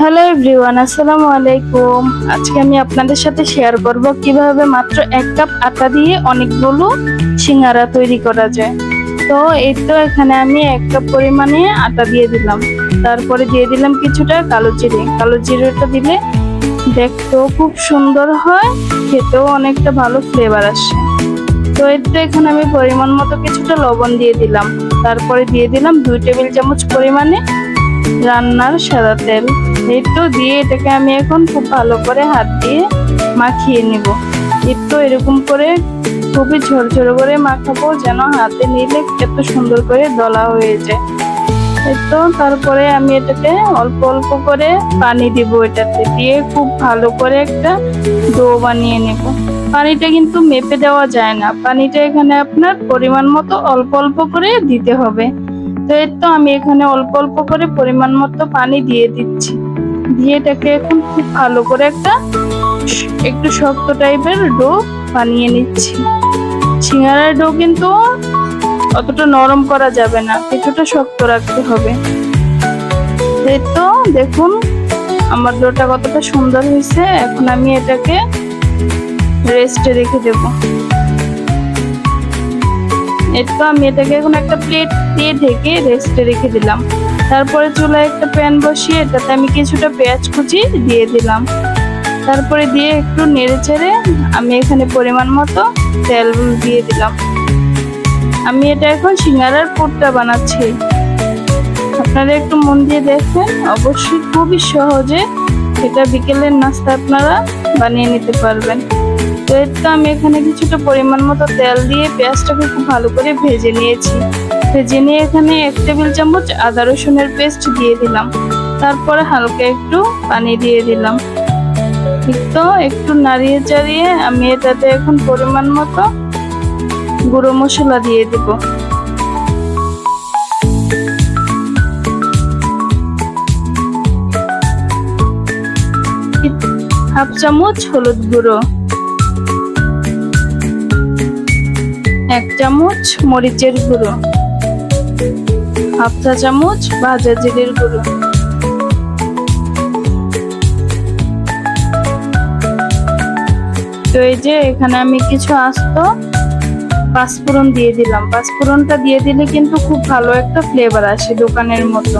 Hello everyone, আসসালামু আলাইকুম। আজকে আমি আপনাদের সাথে শেয়ার করব কীভাবে মাত্র এক কাপ আটা দিয়ে অনেকগুলো সিঙ্গারা তৈরি করা যায়। তো এই তো এখানে আমি এক কাপ পরিমাণে আটা দিয়ে দিলাম। তারপরে দিয়ে দিলাম কিছুটা কালো জিরে। কালো জিরেটা দিলে দেখতেও খুব সুন্দর হয়, খেতেও অনেকটা ভালো ফ্লেভার আসে। তো এই তো এখানে আমি পরিমাণ মতো কিছুটা লবণ দিয়ে দিলাম। তারপরে দিয়ে দিলাম দুই টেবিল চামচ পরিমাণে রান্নার সাদা তেল। এই তো দিয়ে এটাকে আমি এখন খুব ভালো করে হাত দিয়ে মাখিয়ে নিব। একটু এরকম করে খুবই ঝরঝরে করে মাখাবো যেন হাতে নিলে এত সুন্দর করে দলা হয়ে যায়। তো তারপরে আমি এটাতে অল্প অল্প করে পানি দিব এটাতে দিয়ে খুব ভালো করে একটা ডো বানিয়ে নেব। পানিটা কিন্তু মেপে দেওয়া যায় না। পানিটা এখানে আপনার পরিমাণ মতো অল্প অল্প করে দিতে হবে। তো এর তো আমি এখানে অল্প অল্প করে পরিমাণ মতো পানি দিয়ে দিচ্ছি। দিয়ে এটাকে এখন খুব ভালো করে একটা একটু শক্ত টাইপের ডো বানিয়ে নিচ্ছি। সিঙ্গারার ডো কিন্তু অতটা নরম করা যাবে না, কিছুটা শক্ত রাখতে হবে। এই তো দেখুন, আমার ডোটা কতটা সুন্দর হয়েছে। এখন আমি এটাকে রেস্টে রেখে দেবো। এরপর আমি এটাকে এখন একটা প্লেট দিয়ে ঢেকে রেস্টে রেখে দিলাম। তারপরে চুলায় একটা প্যান বসিয়ে এটাতে আমি কিছুটা পেঁয়াজ কুচি দিয়ে দিলাম। তারপরে দিয়ে একটু নেড়ে চেড়ে আমি এখানে পরিমাণ মতো তেল দিয়ে দিলাম। আমি এটা এখন সিঙ্গারার পুরটা বানাচ্ছি। আপনারা একটু মন দিয়ে দেখেন অবশ্যই খুবই সহজে এটা বিকেলের নাস্তা আপনারা বানিয়ে নিতে পারবেন। তো এর আমি এখানে কিছুটা পরিমাণ মতো তেল দিয়ে পেঁয়াজটাকে খুব ভালো করে ভেজে নিয়েছি। ভেজে নিয়ে এখানে এক টেবিল চামচ আদা রসুনের পেস্ট দিয়ে দিলাম। তারপরে হালকা একটু পানি দিয়ে দিলাম। তো? একটু নাড়িয়ে চাড়িয়ে আমি এটাতে এখন পরিমাণ মতো গুঁড়ো মশলা দিয়ে দিব। হাফ চামচ হলুদ গুঁড়ো। এক চামচ মরিচের গুঁড়ো। হাফ চা চামচ ভাজা জিরের গুঁড়ো। তো এই যে এখানে আমি কিছু আস্ত পাঁচফোড়ন দিয়ে দিলাম। পাঁচফোড়নটা দিয়ে দিলে কিন্তু খুব ভালো একটা ফ্লেভার আসে দোকানের মতো।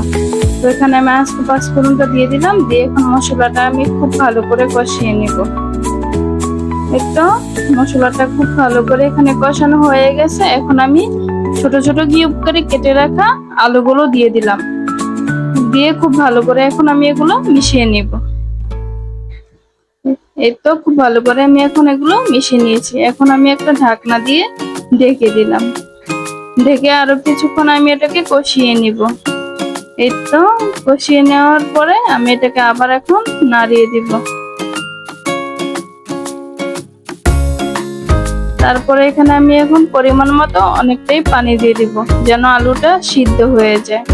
তো এখানে আমি আস্ত পাঁচফোড়নটা দিয়ে দিলাম, দিয়ে এখন মশলাটা আমি খুব ভালো করে কষিয়ে নিব। একটু মশলাটা খুব ভালো করে এখানে কষানো হয়ে গেছে। এখন আমি ছোট ছোট কিউব করে কেটে রাখা আলুগুলো দিয়ে দিলাম। দিয়ে খুব ভালো করে এখন আমি এগুলো মিশিয়ে নিব। এই তো খুব ভালো করে আমি এখন এগুলো মিশিয়ে নিয়েছি। এখন আমি একটা ঢাকনা দিয়ে ঢেকে দিলাম। ঢেকে আরও কিছুক্ষণ আমি এটাকে কষিয়ে নিব। এই তো কষিয়ে নেওয়ার পরে আমি এটাকে আবার এখন নাড়িয়ে দিব। তারপরে এখানে আমি এখন পরিমাণ মতো অনেকটাই পানি দিয়ে দিব, যেন আলুটা সিদ্ধ হয়ে যায়।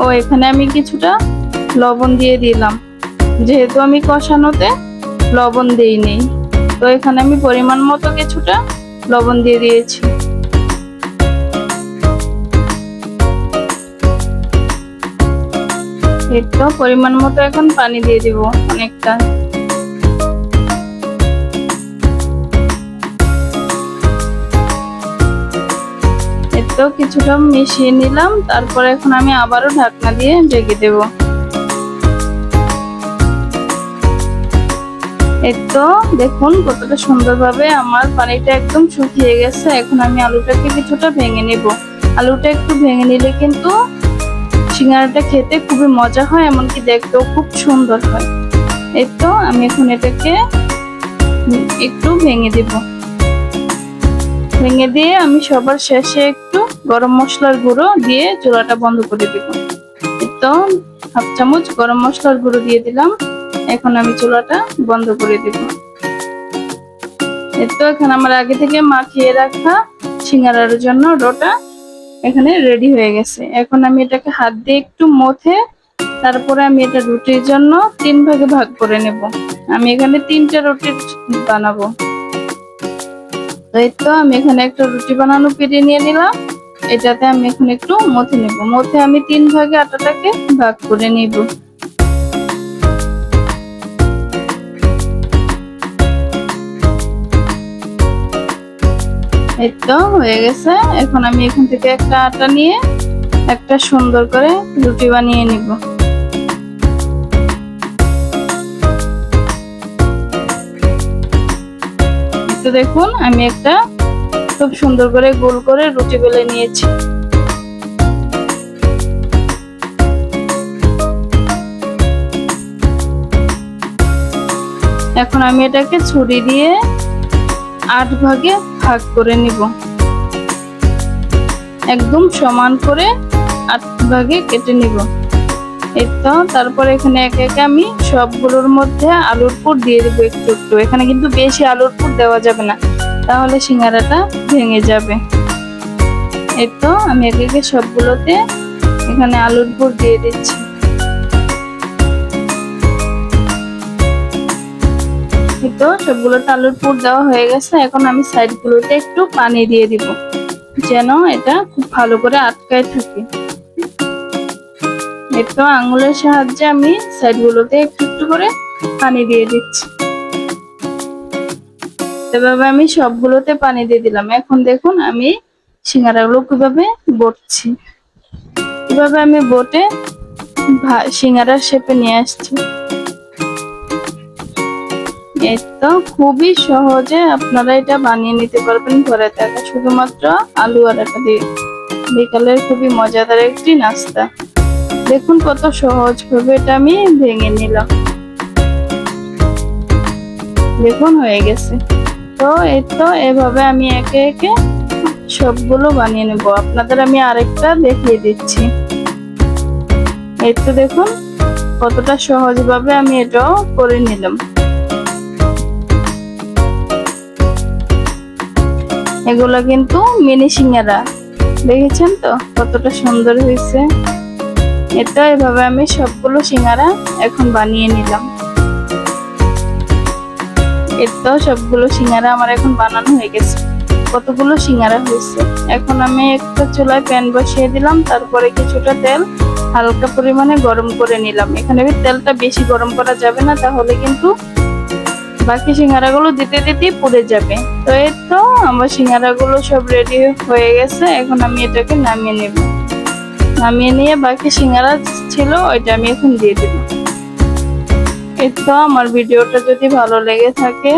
ও, এখানে আমি কিছুটা লবণ দিয়ে দিলাম। যেহেতু আমি কষানোতে লবণ দিই নেই তো এখানে আমি পরিমাণ মতো কিছুটা লবণ দিয়ে দিয়েছি। একটু পরিমাণ মতো এখন পানি দিয়ে দিব অনেকটা। তো কিছুটা মিশিয়ে নিলাম, তারপরে এখন আমি আবারও ঢাকনা দিয়ে ঢেকে দেব। এই তো দেখুন কতটা সুন্দরভাবে আমার পানিটা একদম শুকিয়ে গেছে, এখন আমি আলুটাকে কিছুটা ভেঙে নেব। আলুটা একটু ভেঙে নিলে কিন্তু সিঙ্গারাটা খেতে খুবই মজা হয়, এমনকি দেখতেও খুব সুন্দর হয়। এই তো আমি এখন এটাকে একটু ভেঙে দেবো। ভেঙে দিয়ে আমি সবার শেষে একটু গরম মশলার গুঁড়ো দিয়ে চুলাটা বন্ধ করে দিব। তো হাফ চামচ গরম মশলার গুঁড়ো দিয়ে দিলাম। এখন আমি চুলাটা বন্ধ করে দিব। তো এখন আমার আগে থেকে মাখিয়ে রাখা সিঙ্গারার জন্য ডোটা এখানে রেডি হয়ে গেছে। এখন আমি এটাকে হাত দিয়ে একটু মথে তারপরে আমি এটা রুটির জন্য তিন ভাগে ভাগ করে নেব। আমি এখানে তিনটা রুটি বানাবো। এই তো আমি এখানে একটা রুটি বানানো পেরিয়ে নিয়ে নিলাম। এটাতে আমি এখন একটু মথে নেব। মথে আমি তিন ভাগে আটাটাকে ভাগ করে নিব। এই তো হয়ে গেছে। এখন আমি এখান থেকে একটা আটা নিয়ে একটা সুন্দর করে রুটি বানিয়ে নিব। দেখুন, আমি একটা খুব সুন্দর করে গোল করে রুটি বেলে নিয়েছি। এখন আমি এটাকে ছুরি দিয়ে আট ভাগে ভাগ করে নিব। একদম সমান করে আট ভাগে কেটে নিব। তো তারপর এখানে একে একে আমি সবগুলোর মধ্যে আলুর পুর দিয়ে দেবো একটু একটু। এখানে কিন্তু বেশি আলুর পুর দেওয়া যাবে না। তাহলে সিঙ্গারাটা ভেঙে যাবে। এই তো আমি একে একে সবগুলোতে এখানে আলুর পুর দিয়ে দিচ্ছি। তো সবগুলোতে আলুর পুর দেওয়া হয়ে গেছে। এখন আমি সাইড গুলোতে একটু পানি দিয়ে দিব। যেন এটা খুব ভালো করে আটকায় থাকে। তো আঙুলের সাহায্যে আমি সাইড গুলোতে একটু একটু করে পানি দিয়ে দিচ্ছি। এভাবে আমি সবগুলোতে পানি দিয়ে দিলাম। এখন দেখুন আমি সিঙ্গারাগুলো কীভাবে বটছি। কীভাবে আমি বটে সিঙ্গারার শেপে নিয়ে আসছি। তো খুবই সহজে আপনারা এটা বানিয়ে নিতে পারবেন ঘরে থাকা। শুধুমাত্র আলু আর একটা দিয়ে। বিকালের খুবই মজাদার একটি নাস্তা। দেখুন কত সহজ ভাবে এটা আমি ভেঙে নিলাম। দেখুন, হয়ে গেছে। তো এই তো এভাবে আমি একে একে সবগুলো বানিয়ে নেব। আপনাদের আমি আরেকটা দেখিয়ে দিচ্ছি। এই তো দেখুন, কতটা সহজভাবে আমি এটাও করে নিলাম। এগুলো কিন্তু মিনি সিঙ্গারা, দেখেছেন তো? কতটা সুন্দর হয়েছে। এটা এভাবে আমি সবগুলো সিঙ্গারা এখন বানিয়ে নিলাম। এতো সবগুলো সিঙ্গারা আমার এখন বানানো হয়ে গেছে। কতগুলো সিঙ্গারা হয়েছে? এখন আমি একটা চুলায় প্যান বসিয়ে দিলাম, তারপরে কিছুটা তেল হালকা পরিমাণে গরম করে নিলাম। এখানে তেলটা বেশি গরম করা যাবে না, তাহলে কিন্তু বাকি সিঙ্গারাগুলো দিতে দিতে পুড়ে যাবে। তো এই তো, আমার সিঙ্গারাগুলো সব রেডি হয়ে গেছে, এখন আমি এটাকে নামিয়ে নেব। নামিয়ে নিয়ে বাকি সিঙ্গারা ছিল, ওইটা আমি এখন দিয়ে দেব। তো আমার ভিডিওটা যদি ভালো লেগে থাকে,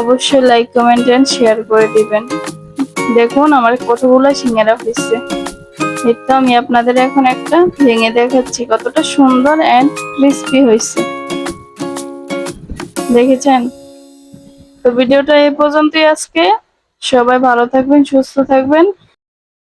অবশ্যই লাইক কমেন্ট এন্ড শেয়ার করে দিবেন। দেখুন আমার কতগুলো সিঙ্গারা এই তো আমি আপনাদের এখন একটা ভেঙে দেখাচ্ছি, কতটা সুন্দর এন্ড ক্রিস্পি হয়েছে। দেখেছেন? তো ভিডিওটা এই পর্যন্তই আজকে। সবাই ভালো থাকবেন, সুস্থ থাকবেন।